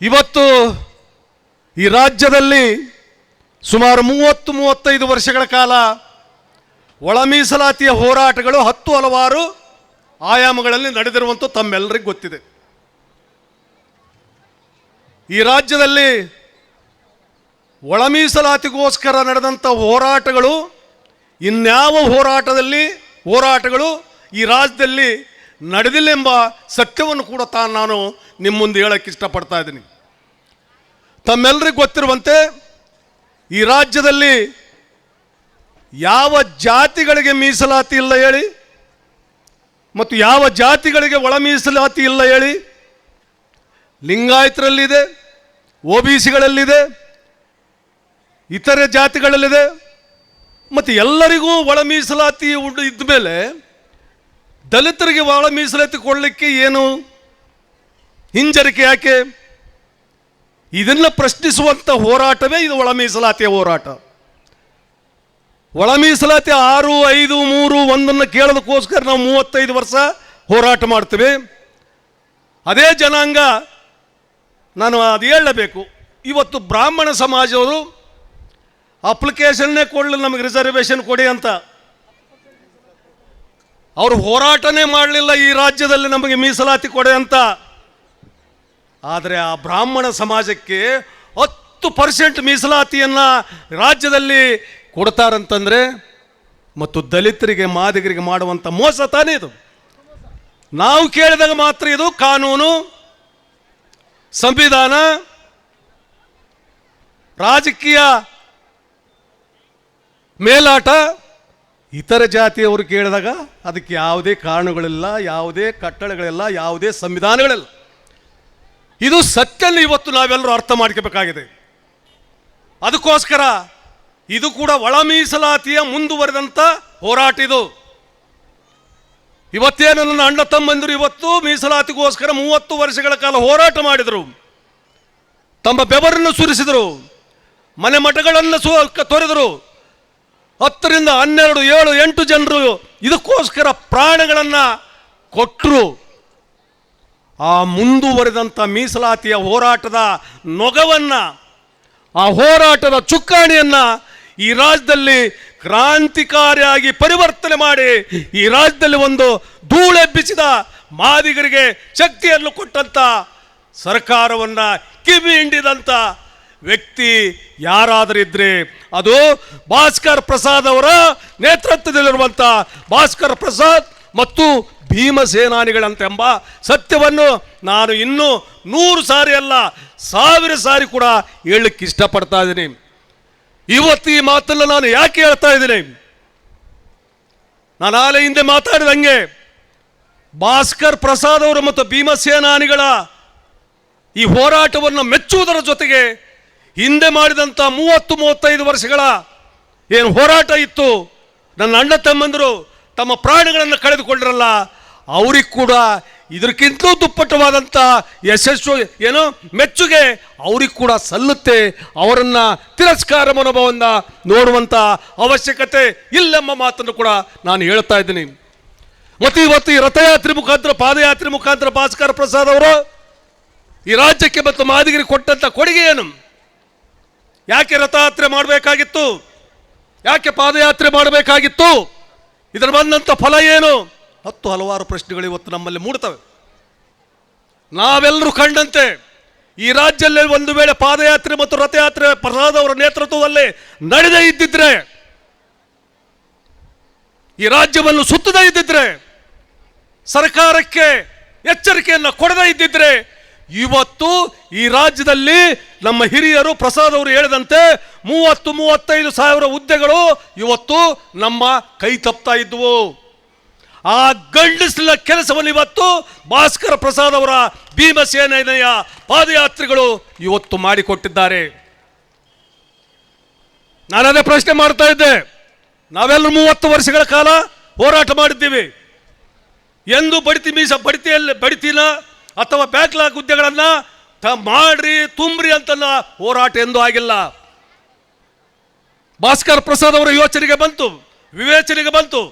ಇವತ್ತು ಈ ರಾಜ್ಯದಲ್ಲಿ ಸುಮಾರು ಮೂವತ್ತು ಮೂವತ್ತೈದು ವರ್ಷಗಳ ಕಾಲ ಒಳ ಮೀಸಲಾತಿಯ ಹೋರಾಟಗಳು ಹತ್ತು ಹಲವಾರು ಆಯಾಮಗಳಲ್ಲಿ ನಡೆದಿರುವಂಥ ತಮ್ಮೆಲ್ಲರಿಗೂ ಗೊತ್ತಿದೆ. ಈ ರಾಜ್ಯದಲ್ಲಿ ಒಳ ಮೀಸಲಾತಿಗೋಸ್ಕರ ನಡೆದಂಥ ಹೋರಾಟಗಳು ಇನ್ಯಾವ ಹೋರಾಟದಲ್ಲಿ ಹೋರಾಟಗಳು ಈ ರಾಜ್ಯದಲ್ಲಿ ನಡೆದಿಲ್ಲ ಎಂಬ ಸತ್ಯವನ್ನು ಕೂಡ ತಾನು ನಾನು ನಿಮ್ಮ ಮುಂದೆ ಹೇಳಕ್ಕೆ ಇಷ್ಟಪಡ್ತಾ ಇದ್ದೀನಿ. ತಮ್ಮೆಲ್ಲರಿಗೂ ಗೊತ್ತಿರುವಂತೆ ಈ ರಾಜ್ಯದಲ್ಲಿ ಯಾವ ಜಾತಿಗಳಿಗೆ ಮೀಸಲಾತಿ ಇಲ್ಲ ಹೇಳಿ ಮತ್ತು ಯಾವ ಜಾತಿಗಳಿಗೆ ಒಳ ಮೀಸಲಾತಿ ಇಲ್ಲ ಹೇಳಿ ಲಿಂಗಾಯತರಲ್ಲಿದೆ, ಒ ಬಿ ಸಿಗಳಲ್ಲಿದೆ, ಇತರೆ ಜಾತಿಗಳಲ್ಲಿದೆ, ಮತ್ತು ಎಲ್ಲರಿಗೂ ಒಳ ಮೀಸಲಾತಿ ಇದ್ದ ಮೇಲೆ ದಲಿತರಿಗೆ ಒಳ ಮೀಸಲಾತಿ ಕೊಡಲಿಕ್ಕೆ ಏನು? ಹಿಂಜರಿಕೆ ಯಾಕೆ? ಇದನ್ನ ಪ್ರಶ್ನಿಸುವಂಥ ಹೋರಾಟವೇ ಇದು ಒಳ ಮೀಸಲಾತಿಯ ಹೋರಾಟ. ಒಳ ಮೀಸಲಾತಿ ಆರು, ಐದು, ಮೂರು, ಒಂದನ್ನು ಕೇಳೋದಕ್ಕೋಸ್ಕರ ನಾವು ಮೂವತ್ತೈದು ವರ್ಷ ಹೋರಾಟ ಮಾಡ್ತೇವೆ. ಅದೇ ಜನಾಂಗ ನಾನು ಅದು ಹೇಳಬೇಕು. ಇವತ್ತು ಬ್ರಾಹ್ಮಣ ಸಮಾಜವರು ಅಪ್ಲಿಕೇಶನ್ನೇ ಕೊಡಲಿ ನಮಗೆ ರಿಸರ್ವೇಷನ್ ಕೊಡಿ ಅಂತ. ಅವರು ಹೋರಾಟನೇ ಮಾಡಲಿಲ್ಲ ಈ ರಾಜ್ಯದಲ್ಲಿ ನಮಗೆ ಮೀಸಲಾತಿ ಕೊಡೆ ಅಂತ. ಆದರೆ ಆ ಬ್ರಾಹ್ಮಣ ಸಮಾಜಕ್ಕೆ ಹತ್ತು ಪರ್ಸೆಂಟ್ ಮೀಸಲಾತಿಯನ್ನು ರಾಜ್ಯದಲ್ಲಿ ಕೊಡ್ತಾರಂತಂದರೆ ಮತ್ತು ದಲಿತರಿಗೆ, ಮಾದಿಗರಿಗೆ ಮಾಡುವಂಥ ಮೋಸ ತಾನೇ ಇದು. ನಾವು ಕೇಳಿದಾಗ ಮಾತ್ರ ಇದು ಕಾನೂನು, ಸಂವಿಧಾನ, ರಾಜಕೀಯ ಮೇಲಾಟ ಇತರ ಜಾತಿಯವರು ಕೇಳಿದಾಗ ಅದಕ್ಕೆ ಯಾವುದೇ ಕಾರಣಗಳಿಲ್ಲ, ಯಾವುದೇ ಕಟ್ಟಳೆಗಳಿಲ್ಲ, ಯಾವುದೇ ಸಂವಿಧಾನಗಳಿಲ್ಲ. ಇದು ಸತ್ಯನ ಇವತ್ತು ನಾವೆಲ್ಲರೂ ಅರ್ಥ ಮಾಡ್ಕೋಬೇಕಾಗಿದೆ. ಅದಕ್ಕೋಸ್ಕರ ಇದು ಕೂಡ ಒಳ ಮೀಸಲಾತಿಯ ಮುಂದುವರೆದಂಥ ಹೋರಾಟ ಇದು. ಇವತ್ತೇನು ನನ್ನ ಅಣ್ಣ ತಮ್ಮಂದಿರು ಇವತ್ತು ಮೀಸಲಾತಿಗೋಸ್ಕರ ಮೂವತ್ತು ವರ್ಷಗಳ ಕಾಲ ಹೋರಾಟ ಮಾಡಿದರು. ತಮ್ಮ ಬೆವರನ್ನು ಸುರಿಸಿದರು. ಮನೆ ಮಠಗಳನ್ನು ತೊರೆದರು. ಹತ್ತರಿಂದ ಹನ್ನೆರಡು, ಏಳು, ಎಂಟು ಜನರು ಇದಕ್ಕೋಸ್ಕರ ಪ್ರಾಣಗಳನ್ನು ಕೊಟ್ಟರು ಆ ಮುಂದುವರೆದಂಥ ಮೀಸಲಾತಿಯ ಹೋರಾಟದ ನೊಗವನ್ನು, ಆ ಹೋರಾಟದ ಚುಕ್ಕಾಣಿಯನ್ನು ಈ ರಾಜ್ಯದಲ್ಲಿ ಕ್ರಾಂತಿಕಾರಿಯಾಗಿ ಪರಿವರ್ತನೆ ಮಾಡಿ ಈ ರಾಜ್ಯದಲ್ಲಿ ಒಂದು ಧೂಳೆಬ್ಬಿಸಿದ ಮಾದಿಗರಿಗೆ ಶಕ್ತಿಯನ್ನು ಕೊಟ್ಟಂಥ ಸರ್ಕಾರವನ್ನು ಕಿವಿ ಹಿಂಡಿದಂಥ ವ್ಯಕ್ತಿ ಯಾರಾದರಿದ್ರೆ ಅದು ಭಾಸ್ಕರ್ ಪ್ರಸಾದ್ ಅವರ ನೇತೃತ್ವದಲ್ಲಿರುವಂಥ ಭಾಸ್ಕರ್ ಪ್ರಸಾದ್ ಮತ್ತು ಭೀಮಸೇನಾನಿಗಳಂತೆಂಬ ಸತ್ಯವನ್ನು ನಾನು ಇನ್ನೂ ನೂರು ಸಾರಿ ಅಲ್ಲ, ಸಾವಿರ ಸಾರಿ ಕೂಡ ಹೇಳಕ್ಕೆ ಇಷ್ಟಪಡ್ತಾ ಇದ್ದೀನಿ. ಇವತ್ತು ಈ ಮಾತನ್ನು ನಾನು ಯಾಕೆ ಹೇಳ್ತಾ ಇದ್ದೀನಿ? ನಾನು ಆಲೆ ಹಿಂದೆ ಮಾತಾಡಿದಂಗೆ ಭಾಸ್ಕರ್ ಪ್ರಸಾದ್ ಅವರು ಮತ್ತು ಭೀಮಸೇನಾನಿಗಳ ಈ ಹೋರಾಟವನ್ನು ಮೆಚ್ಚುವುದರ ಜೊತೆಗೆ ಹಿಂದೆ ಮಾಡಿದಂಥ ಮೂವತ್ತು, ಮೂವತ್ತೈದು ವರ್ಷಗಳ ಏನು ಹೋರಾಟ ಇತ್ತು. ನನ್ನ ಅಣ್ಣ ತಮ್ಮಂದರು ತಮ್ಮ ಪ್ರಾಣಗಳನ್ನು ಕಳೆದುಕೊಂಡ್ರಲ್ಲ, ಅವ್ರಿಗೆ ಕೂಡ ಇದಕ್ಕಿಂತಲೂ ದುಪ್ಪಟ್ಟವಾದಂಥ ಯಶಸ್ಸು, ಏನು ಮೆಚ್ಚುಗೆ ಅವ್ರಿಗೆ ಕೂಡ ಸಲ್ಲುತ್ತೆ. ಅವರನ್ನು ತಿರಸ್ಕಾರ ಮನೋಭಾವದಿಂದ ನೋಡುವಂಥ ಅವಶ್ಯಕತೆ ಇಲ್ಲೆಂಬ ಮಾತನ್ನು ಕೂಡ ನಾನು ಹೇಳ್ತಾ ಇದ್ದೀನಿ. ಮತ್ತು ಇವತ್ತು ಈ ರಥಯಾತ್ರೆ ಮುಖಾಂತರ, ಪಾದಯಾತ್ರೆ ಮುಖಾಂತರ ಭಾಸ್ಕರ ಪ್ರಸಾದ್ ಅವರು ಈ ರಾಜ್ಯಕ್ಕೆ ಮತ್ತು ಮಾದಿಗಿರಿ ಕೊಟ್ಟಂಥ ಕೊಡುಗೆ ಏನು? ಯಾಕೆ ರಥಯಾತ್ರೆ ಮಾಡಬೇಕಾಗಿತ್ತು? ಯಾಕೆ ಪಾದಯಾತ್ರೆ ಮಾಡಬೇಕಾಗಿತ್ತು? ಇದರ ಬಂದಂಥ ಫಲ ಏನು? ಹತ್ತು ಹಲವಾರು ಪ್ರಶ್ನೆಗಳು ಇವತ್ತು ನಮ್ಮಲ್ಲಿ ಮೂಡ್ತವೆ ನಾವೆಲ್ಲರೂ ಕಂಡಂತೆ, ಈ ರಾಜ್ಯದಲ್ಲಿ ಒಂದು ವೇಳೆ ಪಾದಯಾತ್ರೆ ಮತ್ತು ರಥಯಾತ್ರೆ ಪ್ರಸಾದ್ ಅವರ ನೇತೃತ್ವದಲ್ಲಿ ನಡೆದೇ ಇದ್ದಿದ್ರೆ, ಈ ರಾಜ್ಯವನ್ನು ಸುತ್ತದೇ ಇದ್ದಿದ್ರೆ, ಸರ್ಕಾರಕ್ಕೆ ಎಚ್ಚರಿಕೆಯನ್ನು ಕೊಡದೇ ಇದ್ದಿದ್ರೆ ಇವತ್ತು ಈ ರಾಜ್ಯದಲ್ಲಿ ನಮ್ಮ ಹಿರಿಯರು ಪ್ರಸಾದ್ ಅವರು ಹೇಳಿದಂತೆ ಮೂವತ್ತು ಮೂವತ್ತೈದು ಸಾವಿರ ಹುದ್ದೆಗಳು ಇವತ್ತು ನಮ್ಮ ಕೈ ತಪ್ತಾ ಇದ್ವು. ಆ ಗಂಡಸಿನ ಕೆಲಸವನ್ನು ಇವತ್ತು ಭಾಸ್ಕರ ಪ್ರಸಾದ್ ಅವರ ಭೀಮಸೇನೆಯ ಪಾದಯಾತ್ರಿಗಳು ಇವತ್ತು ಮಾಡಿಕೊಟ್ಟಿದ್ದಾರೆ. ನಾನದೇ ಪ್ರಶ್ನೆ ಮಾಡ್ತಾ ಇದ್ದೆ. ನಾವೆಲ್ಲರೂ ಮೂವತ್ತು ವರ್ಷಗಳ ಕಾಲ ಹೋರಾಟ ಮಾಡಿದ್ದೀವಿ. ಎಂದು ಬಡಿತಿ ಮೀಸ ಬಡಿತಿಯಲ್ಲಿ ಬಡಿತಿನ ಅಥವಾ ಬ್ಯಾಕ್ಲಾಗ್ ಹುದ್ದೆಗಳನ್ನು ತ ಮಾಡ್ರಿ, ತುಂಬ್ರಿ ಅಂತಲ್ಲ ಹೋರಾಟ ಎಂದೂ ಆಗಿಲ್ಲ. ಭಾಸ್ಕರ್ ಪ್ರಸಾದ್ ಅವರ ಯೋಚನೆಗೆ ಬಂತು, ವಿವೇಚನೆಗೆ ಬಂತು.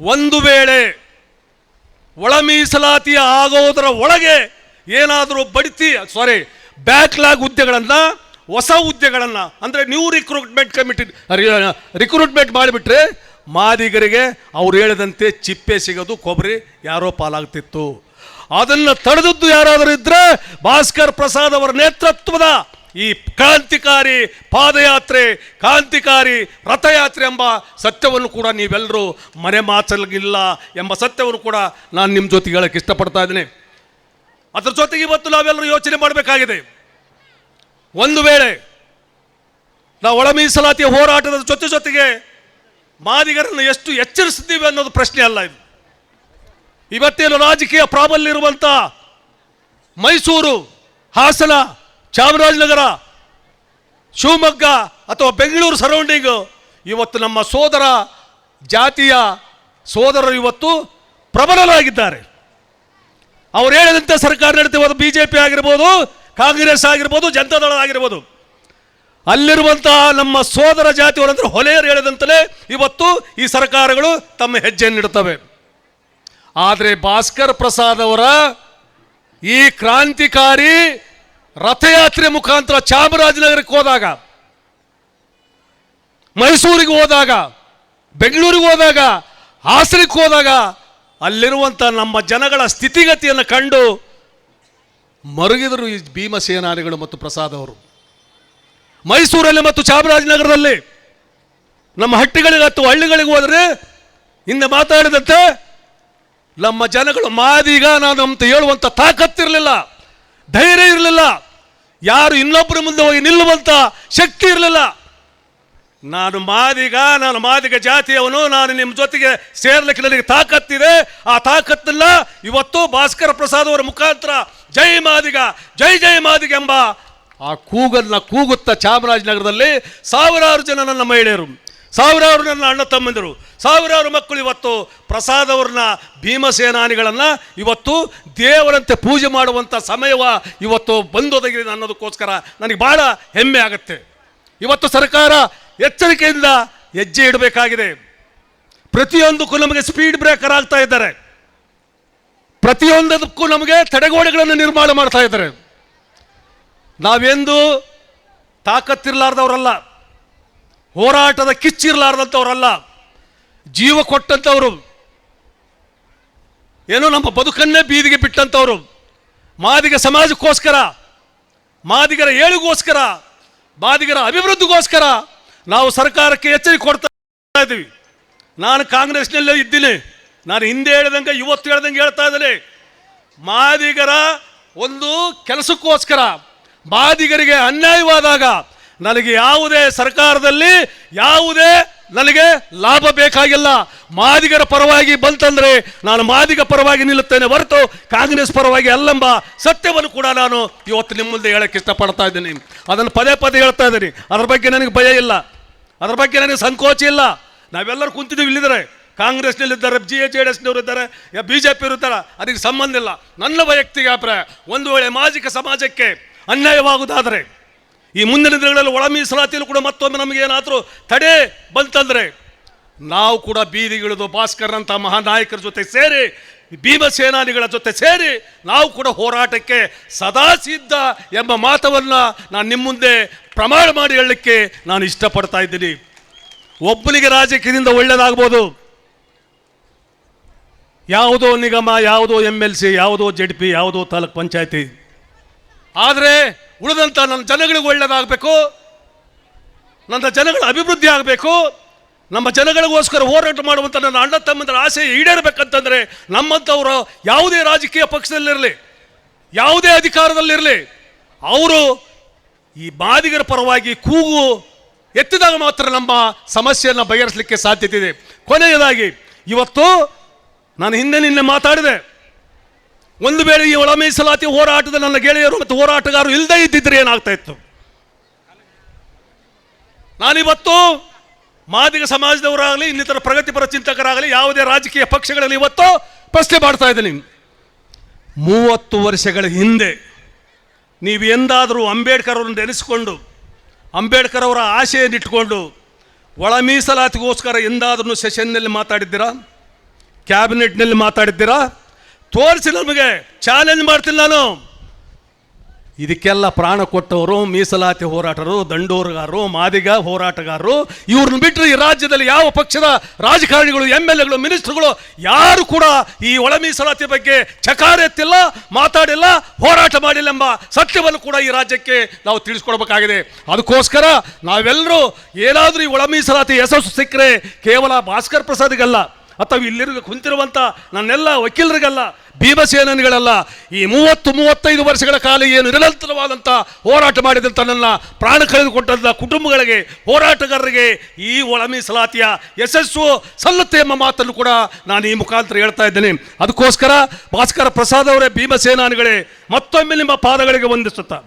ಒಂದು ವೇಳೆ ಒಳ ಮೀಸಲಾತಿ ಆಗೋದರ ಒಳಗೆ ಏನಾದರೂ ಬಡಿತಿ ಸಾರಿ ಬ್ಯಾಕ್ಲಾಗ್ ಹುದ್ದೆಗಳನ್ನು, ಹೊಸ ಹುದ್ದೆಗಳನ್ನು, ಅಂದರೆ ನ್ಯೂ ರಿಕ್ರೂಟ್ಮೆಂಟ್ ಕಮಿಟಿ ರಿಕ್ರೂಟ್ಮೆಂಟ್ ಮಾಡಿಬಿಟ್ರೆ ಮಾದಿಗರಿಗೆ ಅವ್ರು ಹೇಳಿದಂತೆ ಚಿಪ್ಪೆ ಸಿಗೋದು ಕೊಬ್ಬರಿ ಯಾರೋ ಪಾಲಾಗ್ತಿತ್ತು. ಅದನ್ನು ತಡೆದದ್ದು ಯಾರಾದರೂ ಇದ್ರೆ ಭಾಸ್ಕರ್ ಪ್ರಸಾದ್ ಅವರ ನೇತೃತ್ವದ ಈ ಕ್ರಾಂತಿಕಾರಿ ಪಾದಯಾತ್ರೆ, ಕ್ರಾಂತಿಕಾರಿ ರಥಯಾತ್ರೆ ಎಂಬ ಸತ್ಯವನ್ನು ಕೂಡ ನೀವೆಲ್ಲರೂ ಮನೆ ಮಾಚಲಿಲ್ಲ ಎಂಬ ಸತ್ಯವನ್ನು ಕೂಡ ನಾನು ನಿಮ್ಮ ಜೊತೆಗೆ ಹೇಳಕ್ಕೆ ಇಷ್ಟಪಡ್ತಾ ಇದ್ದೀನಿ. ಅದ್ರ ಜೊತೆಗೆ ಇವತ್ತು ನಾವೆಲ್ಲರೂ ಯೋಚನೆ ಮಾಡಬೇಕಾಗಿದೆ. ಒಂದು ವೇಳೆ ನಾವು ಒಳ ಮೀಸಲಾತಿಯ ಹೋರಾಟದ ಜೊತೆ ಜೊತೆಗೆ ಮಾದಿಗರನ್ನು ಎಷ್ಟು ಎಚ್ಚರಿಸಿದ್ದೀವಿ ಅನ್ನೋದು ಪ್ರಶ್ನೆ ಅಲ್ಲ ಇದು. ಇವತ್ತೇನು ರಾಜಕೀಯ ಪ್ರಾಬಲ್ಯ ಇರುವಂಥ ಮೈಸೂರು, ಹಾಸನ, ಚಾಮರಾಜನಗರ, ಶಿವಮೊಗ್ಗ ಅಥವಾ ಬೆಂಗಳೂರು ಸರೌಂಡಿಂಗು ಇವತ್ತು ನಮ್ಮ ಸೋದರ ಜಾತಿಯ ಸೋದರರು ಇವತ್ತು ಪ್ರಬಲರಾಗಿದ್ದಾರೆ. ಅವ್ರು ಹೇಳಿದಂತೆ ಸರ್ಕಾರ ನಡೆದಿರುವ ಬಿ ಜೆ ಪಿ ಆಗಿರ್ಬೋದು, ಕಾಂಗ್ರೆಸ್ ಆಗಿರ್ಬೋದು ಜನತಾದಳ ಆಗಿರ್ಬೋದು. ಅಲ್ಲಿರುವಂತಹ ನಮ್ಮ ಸೋದರ ಜಾತಿಯವರಂದ್ರೆ ಹೊಲೆಯರು ಹೇಳಿದಂತಲೇ ಇವತ್ತು ಈ ಸರ್ಕಾರಗಳು ತಮ್ಮ ಹೆಜ್ಜೆಯನ್ನಿಡುತ್ತವೆ ಆದರೆ ಭಾಸ್ಕರ್ ಪ್ರಸಾದ್ ಅವರ ಈ ಕ್ರಾಂತಿಕಾರಿ ರಥಯಾತ್ರೆ ಮುಖಾಂತರ ಚಾಮರಾಜನಗರಕ್ಕೆ ಹೋದಾಗ, ಮೈಸೂರಿಗೆ ಹೋದಾಗ, ಬೆಂಗಳೂರಿಗೆ ಹೋದಾಗ, ಹಾಸನಕ್ಕೆ ಹೋದಾಗ ಅಲ್ಲಿರುವಂಥ ನಮ್ಮ ಜನಗಳ ಸ್ಥಿತಿಗತಿಯನ್ನು ಕಂಡು ಮರುಗಿದರು ಈ ಭೀಮಸೇನಾನಿಗಳು ಮತ್ತು ಪ್ರಸಾದ್ ಅವರು. ಮೈಸೂರಲ್ಲಿ ಮತ್ತು ಚಾಮರಾಜನಗರದಲ್ಲಿ ನಮ್ಮ ಹಟ್ಟಿಗಳಿಗೆ ಅಥವಾ ಹಳ್ಳಿಗಳಿಗೆ ಹೋದರೆ, ಹಿಂದೆ ಮಾತಾಡಿದಂತೆ ನಮ್ಮ ಜನಗಳು ಮಾದೀಗ ನಾನು ಅಂತ ಹೇಳುವಂಥ ತಾಕತ್ತಿರಲಿಲ್ಲ, ಧೈರ್ಯ ಇರಲಿಲ್ಲ, ಯಾರು ಇನ್ನೊಬ್ಬರ ಮುಂದೆ ಹೋಗಿ ನಿಲ್ಲುವಂಥ ಶಕ್ತಿ ಇರಲಿಲ್ಲ. ನಾನು ಮಾದಿಗ ನಾನು ಮಾದಿಗ ಜಾತಿಯವನು, ನಾನು ನಿಮ್ಮ ಜೊತೆಗೆ ಸೇರ್ಲಿಕ್ಕೆ ನನಗೆ ತಾಕತ್ತಿದೆ. ಆ ತಾಕತ್ತನ್ನ ಇವತ್ತು ಭಾಸ್ಕರ ಪ್ರಸಾದ್ ಅವರ ಮುಖಾಂತರ ಜೈ ಮಾದಿಗ, ಜೈ ಜೈ ಮಾದಿಗ ಎಂಬ ಆ ಕೂಗನ್ನ ಕೂಗುತ್ತಾ ಚಾಮರಾಜನಗರದಲ್ಲಿ ಸಾವಿರಾರು ಜನ ನನ್ನ ಮಹಿಳೆಯರು, ಸಾವಿರಾರು ನನ್ನ ಅಣ್ಣ ತಮ್ಮಂದಿರು ಸಾವಿರಾರು ಮಕ್ಕಳು ಇವತ್ತು ಪ್ರಸಾದವ್ರನ್ನ ಭೀಮಸೇನಾನಿಗಳನ್ನು ಇವತ್ತು ದೇವರಂತೆ ಪೂಜೆ ಮಾಡುವಂಥ ಸಮಯವ ಇವತ್ತು ಬಂದೊದಗಿದೆ ಅನ್ನೋದಕ್ಕೋಸ್ಕರ ನನಗೆ ಭಾಳ ಹೆಮ್ಮೆ ಆಗುತ್ತೆ. ಇವತ್ತು ಸರ್ಕಾರ ಎಚ್ಚರಿಕೆಯಿಂದ ಹೆಜ್ಜೆ ಇಡಬೇಕಾಗಿದೆ. ಪ್ರತಿಯೊಂದಕ್ಕೂ ನಮಗೆ ಸ್ಪೀಡ್ ಬ್ರೇಕರ್ ಆಗ್ತಾ ಇದ್ದಾರೆ. ಪ್ರತಿಯೊಂದಕ್ಕೂ ನಮಗೆ ತಡೆಗೋಡೆಗಳನ್ನು ನಿರ್ಮಾಣ ಮಾಡ್ತಾ ಇದ್ದಾರೆ. ನಾವೆಂದು ತಾಕತ್ತಿರಲಾರ್ದವರಲ್ಲ, ಹೋರಾಟದ ಕಿಚ್ಚಿರಲಾರ್ದಂಥವರಲ್ಲ ಜೀವ ಕೊಟ್ಟಂಥವರು ಏನೋ ನಮ್ಮ ಬದುಕನ್ನೇ ಬೀದಿಗೆ ಬಿಟ್ಟಂಥವರು ಮಾದಿಗ ಸಮಾಜಕ್ಕೋಸ್ಕರ, ಮಾದಿಗರ ಏಳಿಗೋಸ್ಕರ, ಮಾದಿಗರ ಅಭಿವೃದ್ಧಿಗೋಸ್ಕರ ನಾವು ಸರ್ಕಾರಕ್ಕೆ ಎಚ್ಚರಿಕೆ ಕೊಡ್ತಾ ಇದ್ದೀವಿ. ನಾನು ಕಾಂಗ್ರೆಸ್ನಲ್ಲೇ ಇದ್ದೀನಿ. ನಾನು ಹಿಂದೆ ಹೇಳ್ದಂಗೆ, ಇವತ್ತು ಹೇಳ್ದಂಗೆ ಹೇಳ್ತಾ ಇದ್ದೀನಿ. ಮಾದಿಗರ ಒಂದು ಕೆಲಸಕ್ಕೋಸ್ಕರ, ಮಾದಿಗರಿಗೆ ಅನ್ಯಾಯವಾದಾಗ, ನನಗೆ ಯಾವುದೇ ಸರ್ಕಾರದಲ್ಲಿ ಯಾವುದೇ ನನಗೆ ಲಾಭ ಬೇಕಾಗಿಲ್ಲ. ಮಾದಿಗರ ಪರವಾಗಿ ಬಂತಂದ್ರೆ ನಾನು ಮಾದಿಗ ಪರವಾಗಿ ನಿಲ್ಲುತ್ತೇನೆ ಹೊರತು ಕಾಂಗ್ರೆಸ್ ಪರವಾಗಿ ಅಲ್ಲಂಬ ಸತ್ಯವನ್ನು ಕೂಡ ನಾನು ಇವತ್ತು ನಿಮ್ಮ ಮುಂದೆ ಹೇಳಕ್ಕೆ ಇಷ್ಟಪಡ್ತಾ ಇದ್ದೀನಿ. ಅದನ್ನು ಪದೇ ಪದೇ ಹೇಳ್ತಾ ಇದ್ದೀನಿ. ಅದ್ರ ಬಗ್ಗೆ ನನಗೆ ಭಯ ಇಲ್ಲ. ಅದ್ರ ಬಗ್ಗೆ ನನಗೆ ಸಂಕೋಚ ಇಲ್ಲ. ನಾವೆಲ್ಲರೂ ಕುಂತಿದ್ದೀವಿ ಇಲ್ಲಿದ್ದಾರೆ ಕಾಂಗ್ರೆಸ್ನಲ್ಲಿದ್ದಾರೆ ಜಿ ಎಚ್ ಜೆ ಡಿ ಇದ್ದಾರೆ ಬಿ ಜೆ ಪಿ ಇರುತ್ತಾರೆ ಅದಕ್ಕೆ ಸಂಬಂಧ ಇಲ್ಲ. ನನ್ನ ವೈಯಕ್ತಿಕ ಅಭಿಪ್ರಾಯ, ಒಂದು ವೇಳೆ ಮಾಜಿಕ ಸಮಾಜಕ್ಕೆ ಅನ್ಯಾಯವಾಗುವುದಾದರೆ ಈ ಮುಂದಿನ ದಿನಗಳಲ್ಲಿ ಒಳ ಮೀಸಲಾತಿಯಲ್ಲೂ ಕೂಡ ಮತ್ತೊಮ್ಮೆ ನಮಗೆ ಏನಾದರೂ ತಡೆ ಬಂತಂದರೆ ನಾವು ಕೂಡ ಬೀದಿಗಿಳಿದು ಭಾಸ್ಕರ್ನಂಥ ಮಹಾನಾಯಕರ ಜೊತೆ ಸೇರಿ ಭೀಮಸೇನಾನಿಗಳ ಜೊತೆ ಸೇರಿ ನಾವು ಕೂಡ ಹೋರಾಟಕ್ಕೆ ಸದಾ ಸಿದ್ಧ ಎಂಬ ಮಾತವನ್ನು ನಾನು ನಿಮ್ಮ ಮುಂದೆ ಪ್ರಮಾಣ ಮಾಡಿ ಹೇಳಲಿಕ್ಕೆ ನಾನು ಇಷ್ಟಪಡ್ತಾ ಇದ್ದೀನಿ. ಒಬ್ಬನಿಗೆ ರಾಜಕೀಯದಿಂದ ಒಳ್ಳೆಯದಾಗ್ಬೋದು. ಯಾವುದೋ ನಿಗಮ, ಯಾವುದೋ ಎಂ ಎಲ್ ಸಿ ಯಾವುದೋ ಜೆಡ್ ಪಿ, ಯಾವುದೋ ತಾಲೂಕ್ ಪಂಚಾಯತಿ. ಆದರೆ ಉಳಿದಂಥ ನನ್ನ ಜನಗಳಿಗೆ ಒಳ್ಳೆಯದಾಗಬೇಕು. ನನ್ನ ಜನಗಳ ಅಭಿವೃದ್ಧಿ ಆಗಬೇಕು. ನಮ್ಮ ಜನಗಳಿಗೋಸ್ಕರ ಹೋರಾಟ ಮಾಡುವಂಥ ನನ್ನ ಅಣ್ಣ ತಮ್ಮಂದರ ಆಸೆ ಈಡೇರಬೇಕಂತಂದರೆ ನಮ್ಮಂಥವರು ಯಾವುದೇ ರಾಜಕೀಯ ಪಕ್ಷದಲ್ಲಿರಲಿ, ಯಾವುದೇ ಅಧಿಕಾರದಲ್ಲಿರಲಿ, ಅವರು ಈ ಬಾದಿಗರ ಪರವಾಗಿ ಕೂಗು ಎತ್ತಿದಾಗ ಮಾತ್ರ ನಮ್ಮ ಸಮಸ್ಯೆಯನ್ನು ಬಗೆಹರಿಸಲಿಕ್ಕೆ ಸಾಧ್ಯತೆ ಇದೆ. ಕೊನೆಯದಾಗಿ, ಇವತ್ತು ನಾನು ಹಿಂದೆ ನಿನ್ನೆ ಮಾತಾಡಿದೆ. ಒಂದು ವೇಳೆ ಈ ಒಳ ಮೀಸಲಾತಿ ಹೋರಾಟದ ನನ್ನ ಗೆಳೆಯರು ಮತ್ತು ಹೋರಾಟಗಾರರು ಇಲ್ಲದೇ ಇದ್ದಿದ್ರೆ ಏನಾಗ್ತಾ ಇತ್ತು? ನಾನಿವತ್ತು ಮಾದಿಗ ಸಮಾಜದವರಾಗಲಿ, ಇನ್ನಿತರ ಪ್ರಗತಿಪರ ಚಿಂತಕರಾಗಲಿ, ಯಾವುದೇ ರಾಜಕೀಯ ಪಕ್ಷಗಳಲ್ಲಿ ಇವತ್ತು ಪ್ರಶ್ನೆ ಮಾಡ್ತಾ ಇದ್ದೀನಿ. ಮೂವತ್ತು ವರ್ಷಗಳ ಹಿಂದೆ ನೀವು ಎಂದಾದರೂ ಅಂಬೇಡ್ಕರ್ ಅವರನ್ನು ನೆನೆಸಿಕೊಂಡು, ಅಂಬೇಡ್ಕರ್ ಅವರ ಆಶೆಯನ್ನಿಟ್ಟುಕೊಂಡು ಒಳ ಮೀಸಲಾತಿಗೋಸ್ಕರ ಎಂದಾದರೂ ಸೆಷನ್ನಲ್ಲಿ ಮಾತಾಡಿದ್ದೀರಾ? ಕ್ಯಾಬಿನೆಟ್ನಲ್ಲಿ ಮಾತಾಡಿದ್ದೀರಾ? ತೋರಿಸಿ ನಮಗೆ ಚಾಲೆಂಜ್ ಮಾಡ್ತೀನಿ ನಾನು. ಇದಕ್ಕೆಲ್ಲ ಪ್ರಾಣ ಕೊಟ್ಟವರು, ಮೀಸಲಾತಿ ಹೋರಾಟರು, ದಂಡೋರುಗಾರರು, ಮಾದಿಗ ಹೋರಾಟಗಾರರು ಇವ್ರನ್ನ ಬಿಟ್ಟರೆ ಈ ರಾಜ್ಯದಲ್ಲಿ ಯಾವ ಪಕ್ಷದ ರಾಜಕಾರಣಿಗಳು ಎಂ ಎಲ್ ಎಗಳು ಮಿನಿಸ್ಟ್ರುಗಳು ಯಾರು ಕೂಡ ಈ ಒಳ ಮೀಸಲಾತಿ ಬಗ್ಗೆ ಚಕಾರ ಎತ್ತಿಲ್ಲ, ಮಾತಾಡಿಲ್ಲ, ಹೋರಾಟ ಮಾಡಿಲ್ಲ ಎಂಬ ಸತ್ಯವನ್ನು ಕೂಡ ಈ ರಾಜ್ಯಕ್ಕೆ ನಾವು ತಿಳಿಸ್ಕೊಡ್ಬೇಕಾಗಿದೆ. ಅದಕ್ಕೋಸ್ಕರ ನಾವೆಲ್ಲರೂ ಏನಾದರೂ ಈ ಒಳ ಮೀಸಲಾತಿ ಯಶಸ್ಸು ಸಿಕ್ಕರೆ ಕೇವಲ ಭಾಸ್ಕರ್ ಪ್ರಸಾದ್ಗಲ್ಲ. ಅಥವಾ ಇಲ್ಲಿರುವ ಕುಂತಿರುವಂಥ ನನ್ನೆಲ್ಲ ವಕೀಲರಿಗಲ್ಲ, ಭೀಮಸೇನನಿಗಳಲ್ಲ, ಈ ಮೂವತ್ತು, ಮೂವತ್ತೈದು ವರ್ಷಗಳ ಕಾಲ ಏನು ನಿರಂತರವಾದಂಥ ಹೋರಾಟ ಮಾಡಿದಂಥ ನನ್ನ ಪ್ರಾಣ ಕಳೆದುಕೊಟ್ಟಂಥ ಕುಟುಂಬಗಳಿಗೆ, ಹೋರಾಟಗಾರರಿಗೆ ಈ ಒಳ ಮೀಸಲಾತಿಯ ಯಶಸ್ಸು ಸಲ್ಲುತ್ತೆ ಎಂಬ ಮಾತನ್ನು ಕೂಡ ನಾನು ಈ ಮುಖಾಂತರ ಹೇಳ್ತಾ ಇದ್ದೇನೆ. ಅದಕ್ಕೋಸ್ಕರ ಭಾಸ್ಕರ ಪ್ರಸಾದ್ ಅವರೇ ಭೀಮಸೇನಾನಿಗಳೇ, ಮತ್ತೊಮ್ಮೆ ನಿಮ್ಮ ಪಾದಗಳಿಗೆ ವಂದಿಸುತ್ತಾ.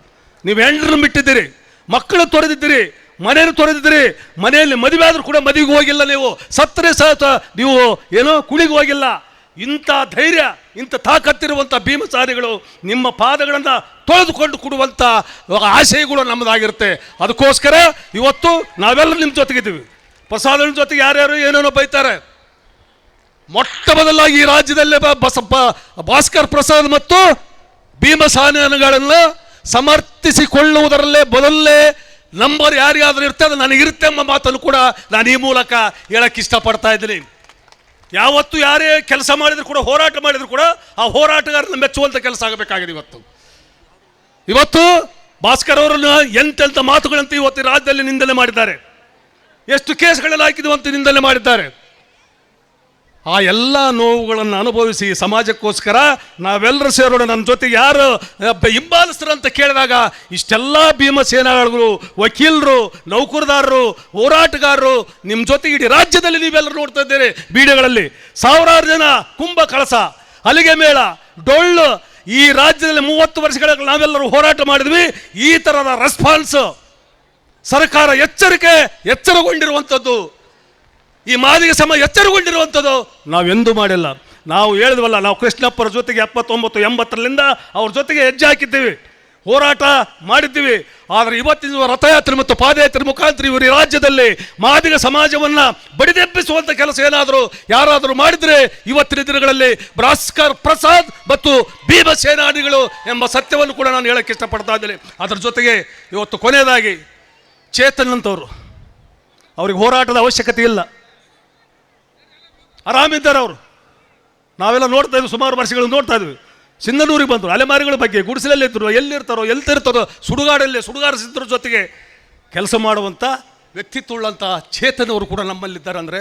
ನೀವು ಹೆಂಡ್ರನ್ನು ಬಿಟ್ಟಿದ್ದೀರಿ, ಮಕ್ಕಳು ತೊರೆದಿದ್ದೀರಿ ಮನೆಯನ್ನು ತೊರೆದಿದ್ದೀರಿ ಮನೆಯಲ್ಲಿ ಮದುವೆ ಆದರೂ ಕೂಡ ಮದುವೆಗೆ ಹೋಗಿಲ್ಲ ನೀವು. ಸತ್ತರೆ ಸಹ ನೀವು ಏನೋ ಕುಳಿಗೆ ಹೋಗಿಲ್ಲ. ಇಂಥ ಧೈರ್ಯ, ಇಂಥ ತಾಕತ್ತಿರುವಂಥ ಭೀಮಸಾರಿಗಳು ನಿಮ್ಮ ಪಾದಗಳನ್ನು ತೊಳೆದುಕೊಂಡು ಕೊಡುವಂಥ ಆಶಯಗಳು ನಮ್ಮದಾಗಿರುತ್ತೆ. ಅದಕ್ಕೋಸ್ಕರ ಇವತ್ತು ನಾವೆಲ್ಲರೂ ನಿಮ್ಮ ಜೊತೆಗಿದ್ದೀವಿ. ಪ್ರಸಾದನ ಜೊತೆಗೆ ಯಾರ್ಯಾರು ಏನೇನೋ ಬೈತಾರೆ. ಮೊಟ್ಟ ಮೊದಲಾಗಿ ಈ ರಾಜ್ಯದಲ್ಲೇ ಬಸ ಭಾಸ್ಕರ್ ಪ್ರಸಾದ್ ಮತ್ತು ಭೀಮಸಾನಗಳನ್ನು ಸಮರ್ಥಿಸಿಕೊಳ್ಳುವುದರಲ್ಲೇ ಮೊದಲೇ ನಂಬರ್ ಯಾರಿಗಾದ್ರೂ ಇರ್ತದೆ, ನನಗಿರುತ್ತೆ ಎಂಬ ಮಾತನ್ನು ಕೂಡ ನಾನು ಈ ಮೂಲಕ ಹೇಳಕ್ಕೆ ಇಷ್ಟಪಡ್ತಾ ಇದ್ದೀನಿ. ಯಾವತ್ತು ಯಾರೇ ಕೆಲಸ ಮಾಡಿದ್ರು ಕೂಡ, ಹೋರಾಟ ಮಾಡಿದ್ರು ಕೂಡ, ಆ ಹೋರಾಟಗಾರನ ಮೆಚ್ಚುವಂಥ ಕೆಲಸ ಆಗಬೇಕಾಗಿದೆ ಇವತ್ತು. ಇವತ್ತು ಭಾಸ್ಕರ್ ಅವರನ್ನು ಎಂತೆಂಥ ಮಾತುಗಳಂತ ಇವತ್ತು ರಾಜ್ಯದಲ್ಲಿ ನಿಂದನೆ ಮಾಡಿದ್ದಾರೆ. ಎಷ್ಟು ಕೇಸ್ಗಳೆಲ್ಲ ಹಾಕಿದ್ವು ಅಂತ ನಿಂದನೆ ಮಾಡಿದ್ದಾರೆ. ಆ ಎಲ್ಲ ನೋವುಗಳನ್ನು ಅನುಭವಿಸಿ ಸಮಾಜಕ್ಕೋಸ್ಕರ ನಾವೆಲ್ಲರೂ ಸೇರೋಣ. ನನ್ನ ಜೊತೆಗೆ ಯಾರು ಹಿಂಬಾಲಿಸ್ತಾರೆ ಅಂತ ಕೇಳಿದಾಗ ಇಷ್ಟೆಲ್ಲ ಭೀಮಸೇನಾಳುಗಳು, ವಕೀಲರು, ನೌಕರದಾರರು, ಹೋರಾಟಗಾರರು ನಿಮ್ಮ ಜೊತೆ ಇಡೀ ರಾಜ್ಯದಲ್ಲಿ ನೀವೆಲ್ಲರೂ ನೋಡ್ತಾ ಇದ್ದೀರಿ ಬೀಡಿಗಳಲ್ಲಿ ಸಾವಿರಾರು ಜನ ಕುಂಭ ಕಳಸ ಅಲಿಗೆ ಮೇಳ, ಡೊಳ್ಳು, ಈ ರಾಜ್ಯದಲ್ಲಿ ಮೂವತ್ತು ವರ್ಷಗಳ ನಾವೆಲ್ಲರೂ ಹೋರಾಟ ಮಾಡಿದ್ವಿ. ಈ ಥರದ ರೆಸ್ಪಾನ್ಸ್ ಸರ್ಕಾರ ಎಚ್ಚರಿಕೆ ಎಚ್ಚರಗೊಂಡಿರುವಂಥದ್ದು ಈ ಮಾದಿಗ ಸಮ ಎಚ್ಚರಗೊಂಡಿರುವಂಥದ್ದು. ನಾವೆಂದೂ ಮಾಡಿಲ್ಲ. ನಾವು ಹೇಳಿದ್ವಲ್ಲ, ನಾವು ಕೃಷ್ಣಪ್ಪರ ಜೊತೆಗೆ ಎಪ್ಪತ್ತೊಂಬತ್ತು ಎಂಬತ್ತರಿಂದ ಅವ್ರ ಜೊತೆಗೆ ಹೆಜ್ಜೆ ಹಾಕಿದ್ದೀವಿ. ಹೋರಾಟ ಮಾಡಿದ್ದೀವಿ. ಆದರೆ ಇವತ್ತಿನ ರಥಯಾತ್ರೆ ಮತ್ತು ಪಾದಯಾತ್ರೆ ಮುಖಾಂತರ ಇವರು ರಾಜ್ಯದಲ್ಲಿ ಮಾದಿಗ ಸಮಾಜವನ್ನು ಬಡಿದೆಬ್ಬಿಸುವಂಥ ಕೆಲಸ ಏನಾದರೂ ಯಾರಾದರೂ ಮಾಡಿದರೆ ಇವತ್ತಿನ ದಿನಗಳಲ್ಲಿ ಭಾಸ್ಕರ್ ಪ್ರಸಾದ್ ಮತ್ತು ಭೀಮ ಸೇನಾನಿಗಳು ಎಂಬ ಸತ್ಯವನ್ನು ಕೂಡ ನಾನು ಹೇಳಕ್ಕೆ ಇಷ್ಟಪಡ್ತಾ ಇದ್ದೇನೆ. ಅದರ ಜೊತೆಗೆ ಇವತ್ತು ಕೊನೆಯದಾಗಿ ಚೇತನ್ ಅಂತವರು ಅವ್ರಿಗೆ ಹೋರಾಟದ ಅವಶ್ಯಕತೆ ಇಲ್ಲ. ಆರಾಮಿದ್ದಾರೆ ಅವರು. ನಾವೆಲ್ಲ ನೋಡ್ತಾ ಇದ್ವಿ, ಸುಮಾರು ವರ್ಷಗಳು ನೋಡ್ತಾ ಇದ್ವಿ. ಸಿಂಧನೂರಿಗೆ ಬಂದರು, ಅಲೆಮಾರಿಗಳ ಬಗ್ಗೆ, ಗುಡಿಸಲಲ್ಲಿ ಇದ್ದರು ಎಲ್ಲಿರ್ತಾರೋ, ಎಲ್ತಿರ್ತಾರೋ, ಸುಡುಗಾಡಲ್ಲೇ, ಸುಡುಗಾಡಿಸಿದ್ರ ಜೊತೆಗೆ ಕೆಲಸ ಮಾಡುವಂಥ ವ್ಯಕ್ತಿತ್ವಳ್ಳಂಥ ಚೇತನವರು ಕೂಡ ನಮ್ಮಲ್ಲಿದ್ದಾರೆ ಅಂದರೆ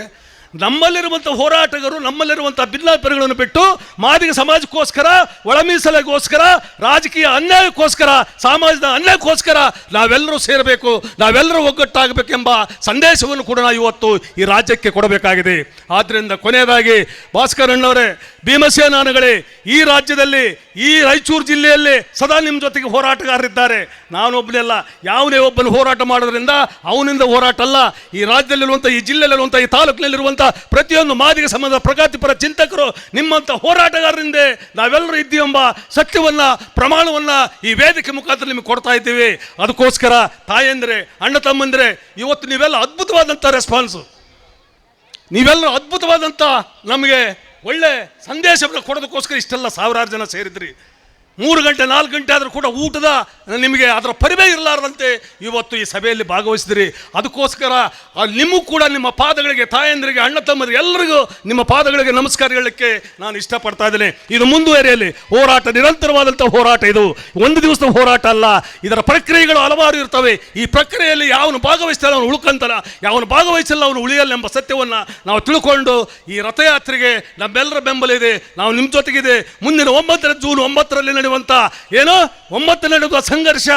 ನಮ್ಮಲ್ಲಿರುವಂಥ ಹೋರಾಟಗಾರರು, ನಮ್ಮಲ್ಲಿರುವಂಥ ಭಿನ್ನಾಭಿಪ್ರಾಯಗಳನ್ನು ಬಿಟ್ಟು ಮಾದಿಗ ಸಮಾಜಕ್ಕೋಸ್ಕರ ಒಳ ಮೀಸಲಿಗೋಸ್ಕರ ರಾಜಕೀಯ ಅನ್ಯಾಯಕ್ಕೋಸ್ಕರ, ಸಮಾಜದ ಅನ್ಯಾಯಕ್ಕೋಸ್ಕರ ನಾವೆಲ್ಲರೂ ಸೇರಬೇಕು, ನಾವೆಲ್ಲರೂ ಒಗ್ಗಟ್ಟಾಗಬೇಕೆಂಬ ಸಂದೇಶವನ್ನು ಕೂಡ ನಾವು ಇವತ್ತು ಈ ರಾಜ್ಯಕ್ಕೆ ಕೊಡಬೇಕಾಗಿದೆ. ಆದ್ದರಿಂದ ಕೊನೆಯದಾಗಿ ಭಾಸ್ಕರ್ ಅಣ್ಣವರೇ ಭೀಮಸೇನಾನುಗಳೇ, ಈ ರಾಜ್ಯದಲ್ಲಿ, ಈ ರಾಯಚೂರು ಜಿಲ್ಲೆಯಲ್ಲಿ ಸದಾ ನಿಮ್ಮ ಜೊತೆಗೆ ಹೋರಾಟಗಾರರಿದ್ದಾರೆ. ನಾನೊಬ್ಬನೆಲ್ಲ ಯಾವನೇ ಒಬ್ಬನು ಹೋರಾಟ ಮಾಡೋದ್ರಿಂದ ಅವನಿಂದ ಹೋರಾಟ ಅಲ್ಲ, ಈ ರಾಜ್ಯದಲ್ಲಿರುವಂಥ, ಈ ಜಿಲ್ಲೆಯಲ್ಲಿರುವಂಥ, ಈ ತಾಲೂಕಿನಲ್ಲಿರುವಂಥ ಪ್ರತಿಯೊಂದು ಮಾದಿಗೆ ಸಂಬಂಧ ಪ್ರಗತಿಪರ ಚಿಂತಕರು ನಿಮ್ಮಂಥ ಹೋರಾಟಗಾರರಿಂದ ನಾವೆಲ್ಲರೂ ಇದ್ದೀವೆಂಬ ಪ್ರಮಾಣವನ್ನು ಪ್ರಮಾಣವನ್ನ ಈ ವೇದಿಕೆ ಮುಖಾಂತರ ನಿಮಗೆ ಕೊಡ್ತಾ ಇದ್ದೀವಿ. ಅದಕ್ಕೋಸ್ಕರ ತಾಯಂದ್ರೆ, ಅಣ್ಣ ತಮ್ಮಂದ್ರೆ, ಇವತ್ತು ನೀವೆಲ್ಲ ಅದ್ಭುತವಾದಂಥ ರೆಸ್ಪಾನ್ಸು ನೀವೆಲ್ಲರೂ ಅದ್ಭುತವಾದಂಥ ನಮಗೆ ಒಳ್ಳೆ ಸಂದೇಶವನ್ನು ಕೊಡೋದಕ್ಕೋಸ್ಕರ ಇಷ್ಟೆಲ್ಲ ಸಾವಿರಾರು ಜನ ಸೇರಿದ್ರಿ. ಮೂರು ಗಂಟೆ, ನಾಲ್ಕು ಗಂಟೆ ಆದರೂ ಕೂಡ ಊಟದ ನಿಮಗೆ ಅದರ ಪರಿವೇ ಇರಲಾರದಂತೆ ಇವತ್ತು ಈ ಸಭೆಯಲ್ಲಿ ಭಾಗವಹಿಸಿದ್ರಿ. ಅದಕ್ಕೋಸ್ಕರ ನಿಮಗೂ ಕೂಡ ನಿಮ್ಮ ಪಾದಗಳಿಗೆ, ತಾಯಂದರಿಗೆ, ಅಣ್ಣ ತಮ್ಮರಿಗೆ ಎಲ್ಲರಿಗೂ ನಿಮ್ಮ ಪಾದಗಳಿಗೆ ನಮಸ್ಕಾರ ಹೇಳಲಿಕ್ಕೆ ನಾನು ಇಷ್ಟಪಡ್ತಾ ಇದ್ದೇನೆ. ಇದು ಮುಂದುವರಿಯಲಿ. ಹೋರಾಟ ನಿರಂತರವಾದಂಥ ಹೋರಾಟ ಇದು. ಒಂದು ದಿವಸದ ಹೋರಾಟ ಅಲ್ಲ. ಇದರ ಪ್ರಕ್ರಿಯೆಗಳು ಹಲವಾರು ಇರ್ತವೆ. ಈ ಪ್ರಕ್ರಿಯೆಯಲ್ಲಿ ಯಾವನು ಭಾಗವಹಿಸ್ತಾನೆ ಅವನು ಉಳ್ಕಂತಲ್ಲ. ಯಾವನು ಭಾಗವಹಿಸಲ್ಲ ಅವನು ಉಳಿಯಲ್ಲ ಎಂಬ ಸತ್ಯವನ್ನು ನಾವು ತಿಳ್ಕೊಂಡು ಈ ರಥಯಾತ್ರೆಗೆ ನಮ್ಮೆಲ್ಲರ ಬೆಂಬಲ ಇದೆ. ನಾವು ನಿಮ್ಮ ಜೊತೆಗಿದೆ. ಮುಂದಿನ ಒಂಬತ್ತರ, ಜೂನ್ ಒಂಬತ್ತರಲ್ಲಿ ನಡೆಯುವಂಥ ಏನೋ ಒಂಬತ್ತು ನಡೆಯುವ ಸಂಘರ್ಷ,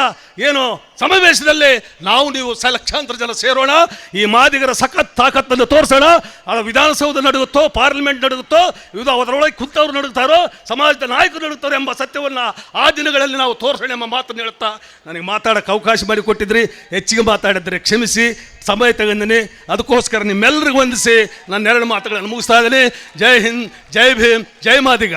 ಏನು ಸಮಾವೇಶದಲ್ಲಿ ನಾವು ನೀವು ಲಕ್ಷಾಂತರ ಜನ ಸೇರೋಣ, ಈ ಮಾದಿಗರ ಸಖತ್ ತಾಕತ್ತನ್ನು ತೋರಿಸೋಣ ಅದು ವಿಧಾನಸೌಧ ನಡುಗುತ್ತೋ, ಪಾರ್ಲಿಮೆಂಟ್ ನಡುಗುತ್ತೋ, ಇದು ಅದರೊಳಗೆ ಕುಂತವ್ರು ನಡುಗ್ತಾರೋ, ಸಮಾಜದ ನಾಯಕರು ನಡುಗ್ತಾರೋ ಎಂಬ ಸತ್ಯವನ್ನು ಆ ದಿನಗಳಲ್ಲಿ ನಾವು ತೋರಿಸೋಣ ಎಂಬ ಮಾತನ್ನು ಹೇಳುತ್ತಾ ನನಗೆ ಮಾತಾಡೋಕ್ಕೆ ಅವಕಾಶ ಮಾಡಿಕೊಟ್ಟಿದ್ರಿ ಹೆಚ್ಚಿಗೆ ಮಾತಾಡಿದ್ರೆ ಕ್ಷಮಿಸಿ, ಸಮಯ ತಗೊಂಡಿನಿ. ಅದಕ್ಕೋಸ್ಕರ ನಿಮ್ಮೆಲ್ಲರಿಗೂ ವಂದಿಸಿ ನನ್ನ ಎರಡು ಮಾತುಗಳನ್ನು ಮುಗಿಸ್ತಾ ಇದ್ದೀನಿ. ಜೈ ಹಿಂದ್, ಜೈ ಭೀಮ್, ಜೈ ಮಾದಿಗ.